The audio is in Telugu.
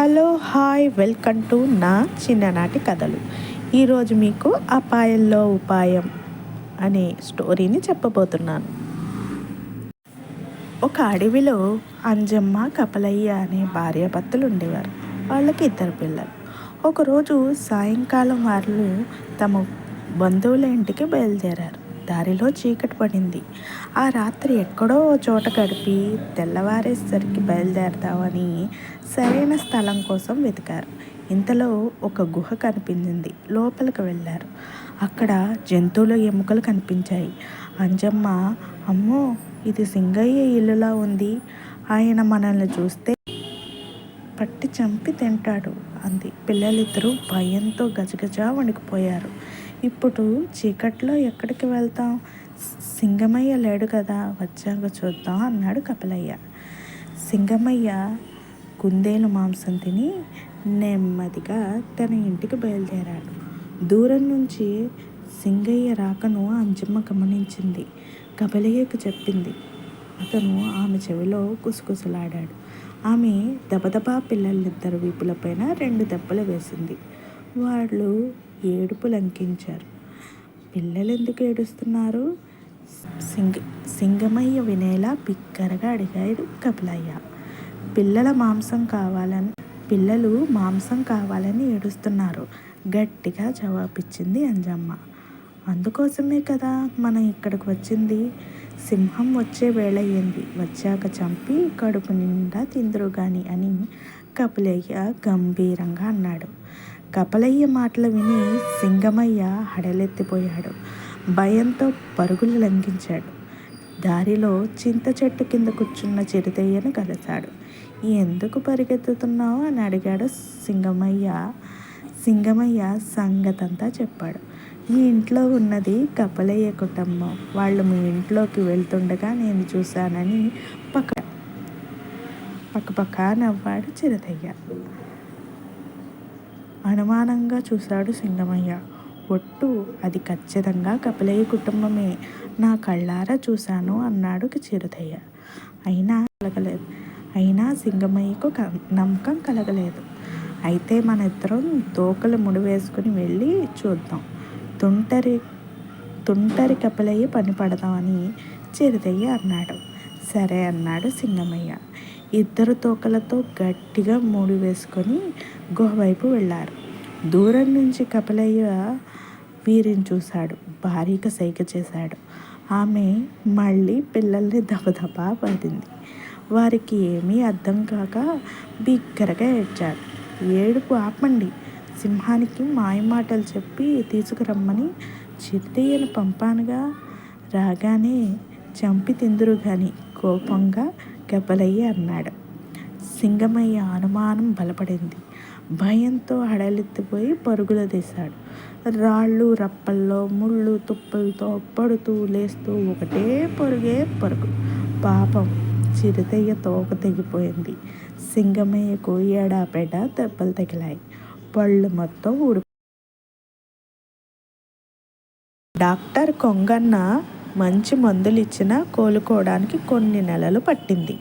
హలో హాయ్ వెల్కమ్ టు నా చిన్ననాటి కథలు. ఈరోజు మీకు అపాయంలో ఉపాయం అనే స్టోరీని చెప్పబోతున్నాను. ఒక అడవిలో అంజమ్మ కపలయ్య అనే భార్యాభర్తలు ఉండేవారు. వాళ్ళకి ఇద్దరు పిల్లలు. ఒకరోజు సాయంకాలం వాళ్ళు తమ బంధువుల ఇంటికి బయలుదేరారు. దారిలో చీకటి పడింది. ఆ రాత్రి ఎక్కడో చోట గడిపి తెల్లవారేసరికి బయలుదేరదామని సరైన స్థలం కోసం వెతికారు. ఇంతలో ఒక గుహ కనిపించింది. లోపలికి వెళ్ళారు. అక్కడ జంతువుల ఎముకలు కనిపించాయి. అంజమ్మ అమ్మో ఇది సింగయ్య ఇల్లులా ఉంది. ఆయన మనల్ని చూస్తే పట్టి చంపి తింటాడు అంది. పిల్లలిద్దరూ భయంతో గజగజ వణికిపోయారు. ఇప్పుడు చీకట్లో ఎక్కడికి వెళ్తాం? సింగమయ్య లేడు కదా వచ్చాక చూద్దాం అన్నాడు కపిలయ్య. సింగమయ్య కుందేలు మాంసం తిని నెమ్మదిగా తన ఇంటికి బయలుదేరాడు. దూరం నుంచి సింగయ్య రాకను అంజమ్మ గమనించింది. కపిలయ్యకు చెప్పింది. అతను ఆమె చెవిలో కుసుకుసలాడాడు. ఆమె దబదబా పిల్లలిద్దరు వీపులపైన రెండు దెబ్బలు వేసింది. వాళ్ళు ఏడుపు లంకించారు పిల్లలు ఎందుకు ఏడుస్తున్నారు? సింగ సింగమయ్య వినేలా బిక్కరగా అడిగాడు కపిలయ్య. పిల్లల మాంసం కావాలని పిల్లలు మాంసం కావాలని ఏడుస్తున్నారు. గట్టిగా జవాబిచ్చింది అంజమ్మ. అందుకోసమే కదా మనం ఇక్కడికి వచ్చింది. సింహం వచ్చే వేళయ్యింది. వచ్చాక చంపి కడుపు నిండా తిందురు గాని అని కపిలయ్య గంభీరంగా అన్నాడు. కపలయ్య మాటలు విని సింగమయ్య హడలెత్తిపోయాడు. భయంతో పరుగులు లంఘించాడు. దారిలో చింత చెట్టు కింద కూర్చున్న చిరుతయ్యను కలిశాడు. ఎందుకు పరిగెత్తుతున్నావు? అని అడిగాడు సింగమయ్య. సింగమయ్య సంగతంతా చెప్పాడు. మీ ఇంట్లో ఉన్నది కపలయ్య కుటుంబం. వాళ్ళు మీ ఇంట్లోకి వెళ్తుండగా నేను చూశానని పక్క పక్కపక్క నవ్వాడు చిరుతయ్య. అనుమానంగా చూశాడు సింగమయ్య. ఒట్టు అది ఖచ్చితంగా కపిలయ్య కుటుంబమే. నా కళ్ళారా చూశాను అన్నాడు చిరుతయ్య అయినా కలగలేదు. అయినా సింగమయ్యకు నమ్మకం కలగలేదు. అయితే మన ఇద్దరం తోకలు ముడివేసుకుని వెళ్ళి చూద్దాం. తుంటరి తుంటరి కపిలయ్య పని పడదామని చిరుతయ్య అన్నాడు. సరే అన్నాడు సింగమయ్య. ఇద్దరు తోకలతో గట్టిగా మూడి వేసుకొని గుహ వైపు వెళ్ళారు. దూరం నుంచి కపిలయ్య వీరిని చూశాడు. భారీగా సైగ చేశాడు. ఆమె మళ్ళీ పిల్లల్ని దబదబా పడింది. వారికి ఏమీ అర్థం కాక బిగ్గరగా ఏడ్చాడు. ఏడుపు ఆపండి. సింహానికి మాయమాటలు చెప్పి తీసుకురమ్మని చిరుతయ్యను పంపానుగా. రాగానే చంపి తిందురు కానీ కోపంగా గబ్బలయ్య అన్నాడు. సింగమయ్య అనుమానం బలపడింది. భయంతో హడలెత్తిపోయి పరుగులు తీశాడు. రాళ్ళు రప్పల్లో ముళ్ళు తుప్పలతో పడుతూ లేస్తూ ఒకటే పరుగే పరుగు. పాపం చిరుతయ్య తోక తెగిపోయింది. సింగమయ్యకు ఏడాపేట దెబ్బలు తగిలాయి. పళ్ళు మొత్తం ఊడి డాక్టర్ కొంగన్న మంచి మందులు ఇచ్చినా కోలుకోవడానికి కొన్ని నెలలు పట్టింది.